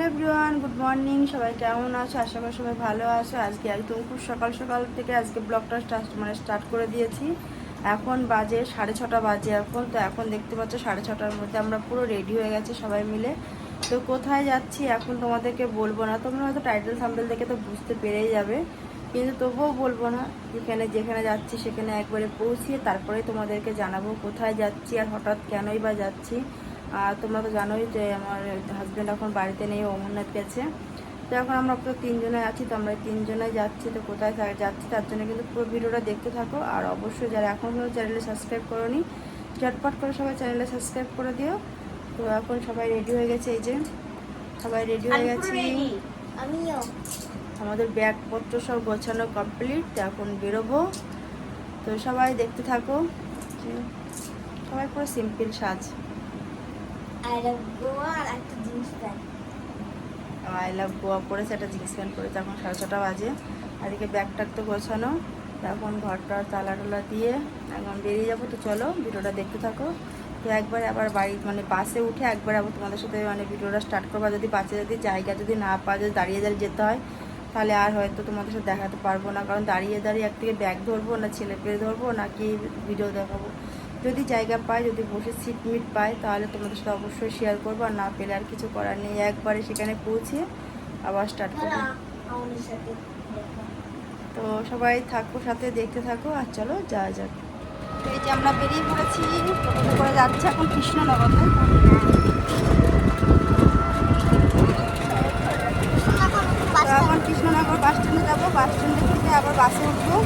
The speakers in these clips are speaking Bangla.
Hello everyone, good morning. সবাই কেমন আছো? আশা করি সবাই ভালো আছো। আজকে একদম খুব সকাল সকাল থেকে আজকে ব্লগটা মানে স্টার্ট করে দিয়েছি। এখন বাজে সাড়ে ছটা বাজে এখন। তো এখন দেখতে পাচ্ছ সাড়ে ছটার মধ্যে আমরা পুরো রেডি হয়ে গেছি সবাই মিলে। তো কোথায় যাচ্ছি এখন তোমাদেরকে বলব না। তোমরা হয়তো টাইটেল সাম্পেল দেখে তো বুঝতে পেরেই যাবে। কিন্তু তবুও বলব না, যেখানে যেখানে যাচ্ছি সেখানে একবারে পৌঁছিয়ে তারপরে তোমাদেরকে জানাব কোথায় যাচ্ছি আর হঠাৎ কেনই বা যাচ্ছি। আর তোমরা তো জানোই যে আমার হাজব্যান্ড এখন বাড়িতে নেই অমরনাথ গেছে। তো এখন আমরা তো তিনজনে আছি তো আমরা তিনজনে যাচ্ছি তো কোথায় যাচ্ছি তার জন্য কিন্তু পুরো ভিডিওটা দেখতে থাকো। আর অবশ্যই যারা এখন চ্যানেলে সাবস্ক্রাইব করোনি ঝটপট করে সবাই চ্যানেলে সাবস্ক্রাইব করে দিও। তো এখন সবাই রেডি হয়ে গেছে এই যে সবাই রেডি হয়ে গেছি। আমাদের ব্যাগপত্র সব গোছানো কমপ্লিট তো এখন বেরোবো। তো সবাই দেখতে থাকো। সবাই পুরো সিম্পল সাজ। আর গোয়া আর একটা jeans pant I love Goa পরেছে একটা জিন্স প্যান্ট পরেছে এখন সাড়ে ছটা বাজে। আর এদিকে তো গোছানো, তো এখন ঘরটার তালা টালা দিয়ে এখন বেরিয়ে যাব, তো চলো ভিডিওটা দেখতে থাকো। তো একবার আবার বাড়ি মানে বাসে উঠে একবার আবার তোমাদের সাথে মানে ভিডিওটা স্টার্ট করব যদি বাসে যদি জায়গা যদি না পাওয়া যদি দাঁড়িয়ে দাঁড়িয়ে যেতে হয়, তাহলে আর হয়তো তোমাদের সাথে দেখাতে পারব না। কারণ দাঁড়িয়ে দাঁড়িয়ে একদিকে ব্যাগ ধরবো, না ছেলে পেয়ে ধরবো, নাকি ভিডিও দেখাবো। যদি জায়গা পাই যদি বসে সিট মিট পাই তাহলে তোমাদের সাথে অবশ্যই শেয়ার করব। আর না পেলে আর কিছু করার নেই। একবারে সেখানে পৌঁছে আবার স্টার্ট করব। দেখা। তো সবাই থাকো সাথে দেখতে থাকো আর চলো যাওয়া যাক। তো এই যে আমরা বেরিয়ে পড়েছি টোটোতে করে যাচ্ছে এখন কৃষ্ণনগর। এখন কৃষ্ণনগর বাস স্ট্যান্ডে যাব। বাস স্ট্যান্ডে থেকে আবার বাসে উঠবো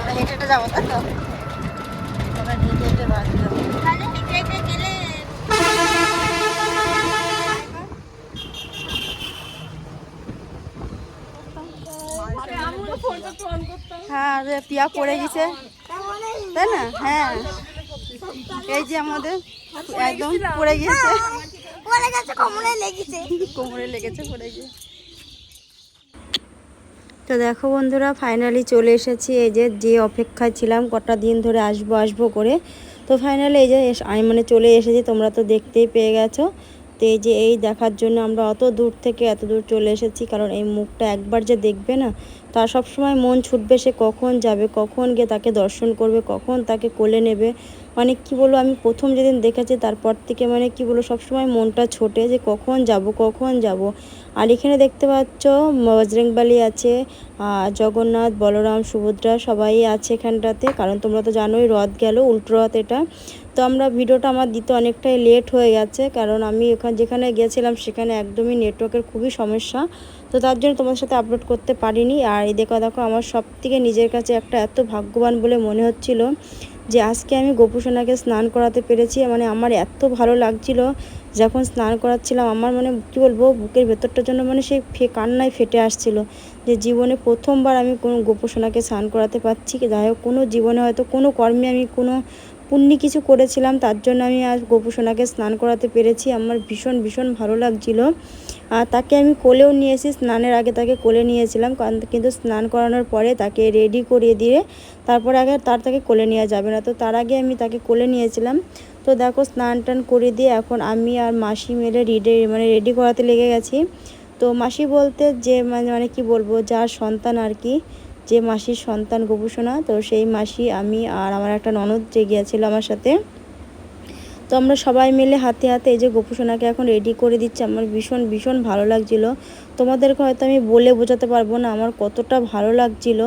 আমরা হেঁটে হেঁটে যাব তাই তো হেঁটে হেঁটে যাব হ্যাঁ পিয়া পড়ে গেছে। তাই না? হ্যাঁ। এই যে আমাদের একদম পড়ে গিয়েছে পড়ে গেছে কোমরে লেগেছে। কোমরে লেগেছে পড়ে গিয়ে তো দেখো বন্ধুরা ফাইনালি চলে এসেছি। এই যে যে অপেক্ষায় ছিলাম, কটা দিন ধরে আসব আসব করে। তো ফাইনালি এই যে আমি মানে চলে এসেছি, তোমরা তো দেখতেই পেয়ে গেছো। তো এই যে, এই দেখার জন্য আমরা অত দূর থেকে এত দূর চলে এসেছি, কারণ এই মুখটা একবার যে দেখবে না তার সবসময় মন ছুটবে সে কখন যাবে, কখন গিয়ে তাকে দর্শন করবে, কখন তাকে কোলে নেবে। মানে কি বলব, আমি প্রথম যেদিন দেখেছি তারপর থেকে মানে কি বলব, সবসময় মনটা ছোটে যে কখন যাব কখন যাব। আর এখানে দেখতে পাচ্ছ বজরংবালি আছে জগন্নাথ, বলরাম, সুভদ্রা সবাই আছে এখানটাতে। কারণ তোমরা তো জানোই রথ গেল, উল্টো রথ এটা। তো আমরা ভিডিওটা আমার দিতে অনেকটাই লেট হয়ে গেছে, কারণ আমি ওখানে যেখানে গিয়েছিলাম সেখানে একদমই নেটওয়ার্কের খুবই সমস্যা। তো তার জন্য তোমাদের সাথে আপলোড করতে পারিনি। আর এই দেখো দেখো, আমার সব থেকে নিজের কাছে একটা এত ভাগ্যবান বলে মনে হচ্ছিল। যে আজকে আমি গোপুসোনাকে স্নান করাতে পেরেছি মানে আমার এত ভালো লাগছিল। যখন স্নান করাচ্ছিলাম, আমার মানে কী বলব, বুকের ভেতরটার জন্য মানে সেই ফে, কান্নায় ফেটে আসছিল যে জীবনে প্রথমবার আমি কোনো গোপুসোনাকে স্নান করাতে পারছি যাই হোক, কোনো জীবনে হয়তো কোনো কর্মে আমি কোনো পুণ্যি কিছু করেছিলাম, তার জন্য আমি আজ গোপুসোনাকে স্নান করাতে পেরেছি। আমার ভীষণ ভীষণ ভালো লাগছিল। তাকে আমি কোলেও নিয়েছি স্নানের আগে তাকে কোলে নিয়েছিলাম কারণ কিন্তু স্নান করানোর পরে তাকে রেডি করিয়ে দিয়ে তারপর আগে তার তাকে কোলে নেওয়া যাবে না। তো তার আগে আমি তাকে কোলে নিয়েছিলাম। তো দেখো স্নান টান করে দিয়ে এখন আমি আর মাসি মিলে রেডি মানে রেডি করাতে লেগে গেছি। তো মাসি বলতে যে মানে মানে কি বলব, যার সন্তান আর কি, যে মাসির সন্তান গোপুসোনা, তো সেই মাসি, আমি আর আমার একটা ননদ যে গিয়েছিল আমার সাথে তো আমরা সবাই মিলে হাতে হাতে এই যে গোপুসোনাকে এখন রেডি করে দিচ্ছি। আমার ভীষণ ভীষণ ভালো লাগছিল। তোমাদেরকে হয়তো আমি বলে বোঝাতে পারব না, আমার কতটা ভালো লাগছিল।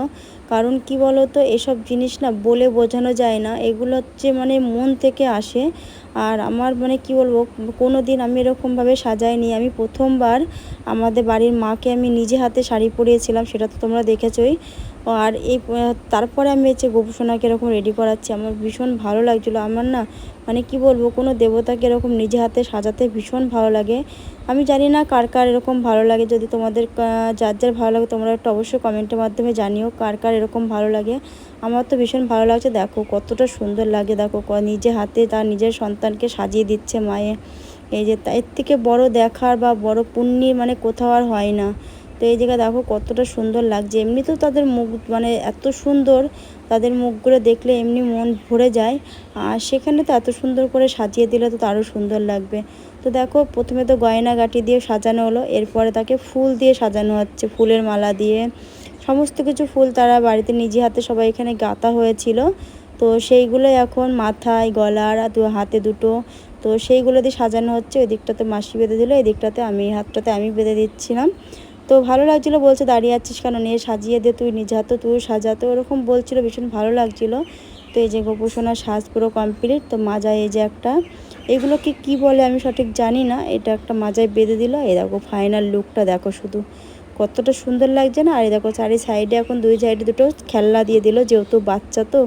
কারণ কি বলো তো এসব জিনিস না বলে বোঝানো যায় না, এগুলো হচ্ছে মানে মন থেকে আসে। আর আমার মানে কি বলব কোনো দিন আমি এরকমভাবে সাজাইনি। আমি প্রথমবার আমাদের বাড়ির মাকে আমি নিজে হাতে শাড়ি পরিয়েছিলাম, সেটা তো তোমরা দেখেছই। আর এই তারপরে আমি হচ্ছে গোপুসোনাকে এরকম রেডি করাচ্ছি, আমার ভীষণ ভালো লাগছিল। আমার না মানে কি বলব, কোনো দেবতাকে এরকম নিজে হাতে সাজাতে ভীষণ ভালো লাগে। আমি জানি না কার কার এরকম ভালো লাগে। যদি তোমাদের যার যার ভালো লাগে তোমরা একটু অবশ্যই কমেন্টের মাধ্যমে জানিও কার কার এরকম ভালো লাগে। আমার তো ভীষণ ভালো লাগছে, দেখো কতটা সুন্দর লাগে, দেখো নিজে হাতে তার নিজের সন্তানকে সাজিয়ে দিচ্ছে মায়ে। এই যে এর থেকে বড় দেখার বা বড় পুণ্যের মানে কোথাও আর হয় না। তো এই জায়গায় দেখো কতটা সুন্দর লাগছে এমনিতেও তাদের মুখ মানে এত সুন্দর, তাদের মুখগুলো দেখলে এমনি মন ভরে যায়। আর সেখানে তো এত সুন্দর করে সাজিয়ে দিলে তো আরও সুন্দর লাগবে। তো দেখো, প্রথমে তো গয়নাগাটি দিয়ে সাজানো হলো, এরপরে তাকে ফুল দিয়ে সাজানো হচ্ছে, ফুলের মালা দিয়ে। সমস্ত কিছু ফুল তারা বাড়িতে নিজে হাতে সবাই এখানে গাঁথা হয়েছিল। তো সেইগুলো এখন মাথায়, গলার দু হাতে দুটো, তো সেইগুলো দিয়ে সাজানো হচ্ছে। ওই দিকটাতে মাসি বেঁধে দিল, এই দিকটাতে আমি হাতটাতে আমি বেঁধে দিচ্ছিলাম। তো ভালো লাগছিল বলছে, দাঁড়িয়ে আছিস কেন? নিয়ে সাজিয়ে দে, তুই নিজে হাতে, তুই সাজাতে ওরকম বলছিল, ভীষণ ভালো লাগছিল। তো এই যে গোপোষণার সাজ পুরো কমপ্লিট তো মাজায় এই যে একটা, এগুলোকে কি বলে আমি সঠিক জানি না, এটা একটা মাজায় বেঁধে দিল, এই দেখো ফাইনাল লুকটা দেখো শুধু কতটা সুন্দর লাগছে না, আর এই দেখো চারি সাইডে এখন দুই সাইডে দুটো খেলনা দিয়ে দিল, যেহেতু বাচ্চা তো,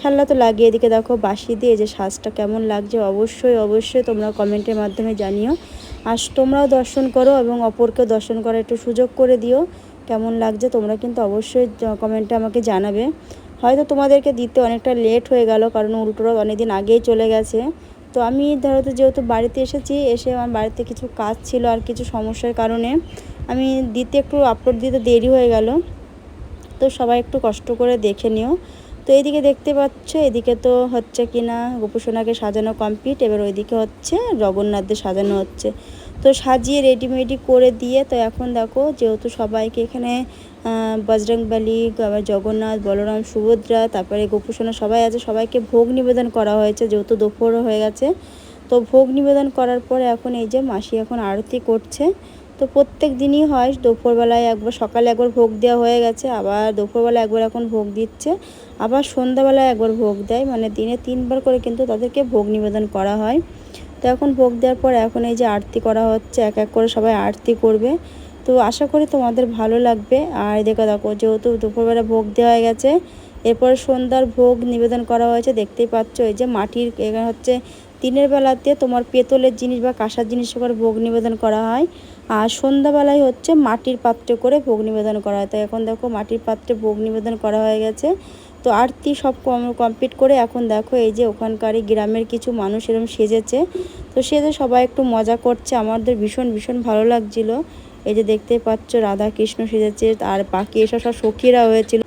খেলনা তো লাগিয়ে এদিকে দেখো বাসি দিয়ে যে সাজটা কেমন লাগছে, অবশ্যই অবশ্যই তোমরা কমেন্টের মাধ্যমে জানিও। আর তোমরাও দর্শন করো এবং অপরকেও দর্শন করার একটু সুযোগ করে দিও, কেমন লাগছে তোমরা কিন্তু অবশ্যই কমেন্টে আমাকে জানাবে। হয়তো তোমাদেরকে দিতে অনেকটা লেট হয়ে গেল, কারণ উল্টোরা অনেকদিন আগেই চলে গেছে। তো আমি ধরো তো যেহেতু বাড়িতে এসেছি, এসে আমার বাড়িতে কিছু কাজ ছিল আর কিছু সমস্যার কারণে আমি দিতে একটু আপলোড দিতে দেরি হয়ে গেল। তো সবাই একটু কষ্ট করে দেখে নিও। তো এইদিকে দেখতে পাচ্ছ, এদিকে তো হচ্ছে কি না গোপুসোনাকে সাজানো কমপ্লিট এবার ওইদিকে হচ্ছে জগন্নাথদের সাজানো হচ্ছে। তো সাজিয়ে রেডিমেডি করে দিয়ে তো এখন দেখো যেহেতু সবাইকে এখানে বজরংবলী আবার জগন্নাথ, বলরাম, সুভদ্রা, তারপরে গোপুসোনা সবাই আছে। সবাইকে ভোগ নিবেদন করা হয়েছে যেহেতু দুপুরও হয়ে গেছে। তো ভোগ নিবেদন করার পরে এখন এই যে মাসি এখন আরতি করছে। তো প্রত্যেক দিনই হয়, দুপুরবেলায় একবার, সকালে একবার ভোগ দেওয়া হয়ে গেছে, আবার দুপুরবেলা একবার এখন ভোগ দিচ্ছে, আবার সন্ধ্যাবেলায় একবার ভোগ দেয়। মানে দিনে তিনবার করে কিন্তু তাদেরকে ভোগ নিবেদন করা হয়। তো এখন ভোগ দেওয়ার পর এখন এই যে আরতি করা হচ্ছে, এক এক করে সবাই আরতি করবে। তো আশা করি তোমাদের ভালো লাগবে। আর দেখো দেখো, যেহেতু দুপুরবেলা ভোগ দেওয়া হয়ে গেছে, এরপর সন্ধ্যার ভোগ নিবেদন করা হয়েছে। দেখতেই পাচ্ছ, এই যে মাটির এখানে হচ্ছে দিনের বেলাতে তোমার পেতলের জিনিস বা কাঁসার জিনিস করে ভোগ নিবেদন করা হয়। আর সন্ধ্যাবেলায় হচ্ছে মাটির পাত্রে করে ভোগ নিবেদন করা হয়। তো এখন দেখো, মাটির পাত্রে ভোগ নিবেদন করা হয়ে গেছে। তো আরতি সব কমপ্লিট করে এখন দেখো এই যে ওখানকারই গ্রামের কিছু মানুষ এরম সেজেছে। তো সেজে সবাই একটু মজা করছে। আমাদের ভীষণ ভীষণ ভালো লাগছিল। এই যে দেখতে পাচ্ছ রাধা কৃষ্ণ সেজেছে আর বাকি এসব সব সখীরা হয়েছিল।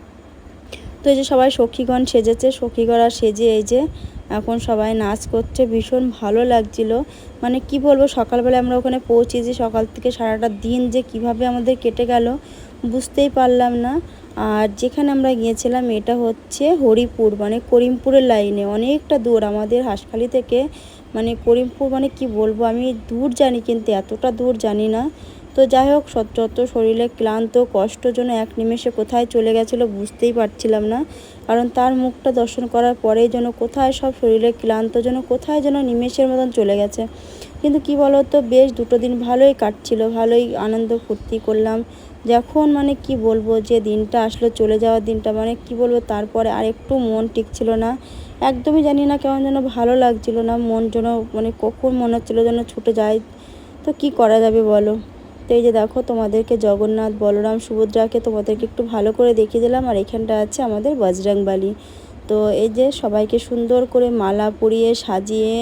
তো এই যে সবাই সখীগণ সেজেছে। সখীগড়া সেজে এই যে এখন সবাই নাচ করছে, ভীষণ ভালো লাগছিল। মানে কি বলব সকালবেলা আমরা ওখানে পৌঁছেছি, সকাল থেকে সারাটা দিন যে কীভাবে আমাদের কেটে গেল, বুঝতেই পারলাম না। আর যেখানে আমরা গিয়েছিলাম, এটা হচ্ছে হরিপুর মানে করিমপুরের লাইনে। অনেকটা দূর, আমাদের হাসখালি থেকে মানে করিমপুর মানে কি বলব, আমি দূর জানি, কিন্তু এতটা দূর জানি না। তো যাই হোক যত শরীরে ক্লান্ত, কষ্ট যেন এক নিমেষে কোথায় চলে গেছিল বুঝতেই পারছিলাম না। কারণ তার মুখটা দর্শন করার পরেই যেন কোথায় সব শরীরে ক্লান্ত, যেন কোথায় যেন নিমেষের মতন চলে গেছে। কিন্তু কি বলতো, বেশ দুটো দিন ভালোই কাটছিল, ভালোই আনন্দ ফুর্তি করলাম। যখন মানে কি বলব, যে দিনটা আসলো, চলে যাওয়ার দিনটা মানে কি বলব, তারপরে আর একটু মন টিকছিল না। একদমই জানি না কেমন যেন ভালো লাগছিল না, মন যেন মানে কখন মনে হচ্ছিল যেন ছুটে যায় তো কি করা যাবে বলো? তো এই যে দেখো, তোমাদেরকে জগন্নাথ, বলরাম, সুভদ্রাকে তোমাদেরকে একটু ভালো করে দেখিয়ে দিলাম, আর এখানটা আছে আমাদের বজরংবালি। তো এই যে সবাইকে সুন্দর করে মালা পরিয়ে সাজিয়ে,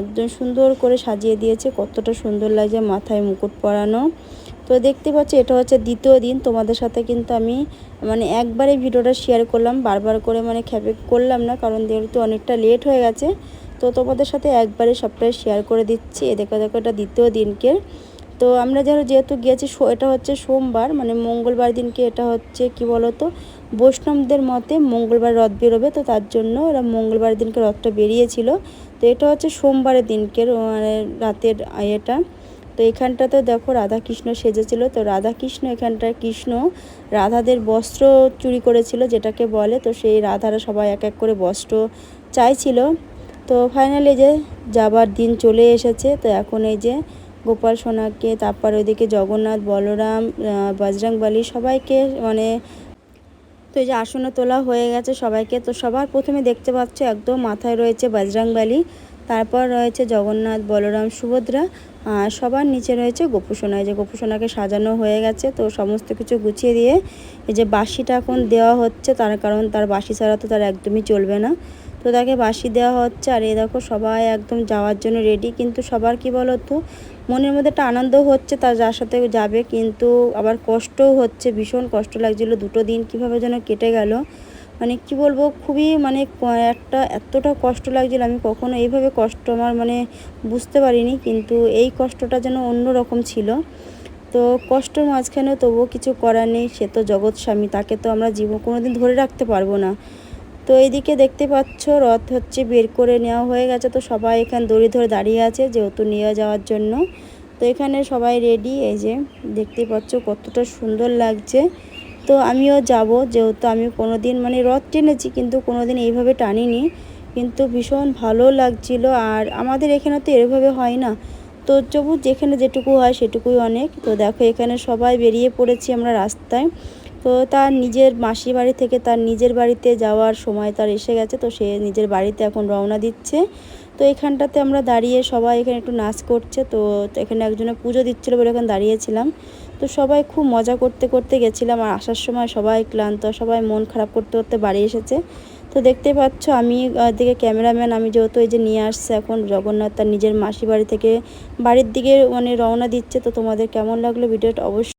একদম সুন্দর করে সাজিয়ে দিয়েছে, কতটা সুন্দর লাগছে মাথায় মুকুট পরানো। তো দেখতে পাচ্ছি, এটা হচ্ছে দ্বিতীয় দিন, তোমাদের সাথে কিন্তু আমি মানে একবারে ভিডিওটা শেয়ার করলাম, বারবার করে মানে খ্যাপে করলাম না, কারণ যেহেতু অনেকটা লেট হয়ে গেছে, তো তোমাদের সাথে একবারে সবটাই শেয়ার করে দিচ্ছি। এ দেখো দেখো, এটা দ্বিতীয় দিনকে। তো আমরা যারা যেহেতু গিয়েছি এটা হচ্ছে সোমবার মানে মঙ্গলবার দিনকে এটা হচ্ছে, কি বলতো, বৈষ্ণবদের মতে মঙ্গলবার রথ বেরোবে, তো তার জন্য ওরা মঙ্গলবার দিনকে রথটা বেরিয়েছিল। তো এটা হচ্ছে সোমবারের দিনকে মানে রাতের এটা। তো এখানটাতে দেখো রাধাকৃষ্ণ সেজেছিল, তো রাধাকৃষ্ণ এখানটার কৃষ্ণ রাধাদের বস্ত্র চুরি করেছিল, যেটাকে বলে, তো সেই রাধারা সবাই এক এক করে বস্ত্র চাইছিল। তো ফাইনালি যে যাবার দিন চলে এসেছে, তো এখন এই যে গোপাল সোনাকে, তারপর ওইদিকে জগন্নাথ, বলরাম বজরংবলী সবাইকে মানে তো এই যে আসনে তোলা হয়ে গেছে সবাইকে। তো সবার প্রথমে দেখতে পাচ্ছ একদম মাথায় রয়েছে বজরংবলী তারপর রয়েছে জগন্নাথ, বলরাম, সুভদ্রা, আর সবার নিচে রয়েছে গোপুসোনা যে গোপুসোনাকে সাজানো হয়ে গেছে, তো সমস্ত কিছু গুছিয়ে দিয়ে এই যে বাসিটা এখন দেওয়া হচ্ছে, তার কারণ তার বাসি ছাড়া তো তার একদমই চলবে না। তো তাকে বাসি দেওয়া হচ্ছে আর এই দেখো সবাই একদম যাওয়ার জন্য রেডি কিন্তু সবার কি বলো তো মনের মধ্যে একটা আনন্দ হচ্ছে, তার যার সাথে যাবে, কিন্তু আবার কষ্টও হচ্ছে, ভীষণ কষ্ট লাগছিল দুটো দিন কীভাবে যেন কেটে গেল। মানে কি বলব, খুবই মানে একটা এতটা কষ্ট লাগছিল, আমি কখনো এইভাবে কষ্ট আমার মানে বুঝতে পারিনি, কিন্তু এই কষ্টটা যেন অন্য রকম ছিল। তো কষ্টের মাঝখানেও তবুও কিছু করার নেই, সে তো জগৎ স্বামী, তাকে তো আমরা জীবন কোনো দিন ধরে রাখতে পারব না। তো এইদিকে দেখতে পাচ্ছ, রথ হচ্ছে বের করে নেওয়া হয়ে গেছে। তো সবাই এখানে দড়ি ধরে দাঁড়িয়ে আছে, যেহেতু নিয়ে যাওয়ার জন্য। তো এখানে সবাই রেডি এই যে দেখতে পাচ্ছ কতটা সুন্দর লাগছে। তো আমিও যাব, যেহেতু আমি কোনো দিন মানে রথ টেনেছি, কিন্তু কোনো দিন এইভাবে টানিনি। কিন্তু ভীষণ ভালো লাগছিল, আর আমাদের এখানে তো এভাবে হয় না। তো তবু যেখানে যেটুকু হয় সেটুকুই অনেক। তো দেখো এখানে সবাই বেরিয়ে পড়েছি আমরা রাস্তায়। তো তার নিজের মাসি বাড়ি থেকে তার নিজের বাড়িতে যাওয়ার সময় তার এসে গেছে, তো সে নিজের বাড়িতে এখন রওনা দিচ্ছে। তো এখানটাতে আমরা দাঁড়িয়ে সবাই এখানে একটু নাচ করছে, তো এখানে একজনে পুজো দিচ্ছিল বলে এখানে দাঁড়িয়েছিলাম। তো সবাই খুব মজা করতে করতে গেছিলাম আর আসার সময় সবাই ক্লান্ত, সবাই মন খারাপ করতে করতে বাড়ি এসেছে। তো দেখতে পাচ্ছ আমি দিকে ক্যামেরাম্যান আমি যেহেতু এই যে নিয়ে আসছে এখন, জগন্নাথ তার নিজের মাসি বাড়ি থেকে বাড়ির দিকে মানে রওনা দিচ্ছে, তো তোমাদের কেমন লাগল? ভিডিওটা অবশ্যই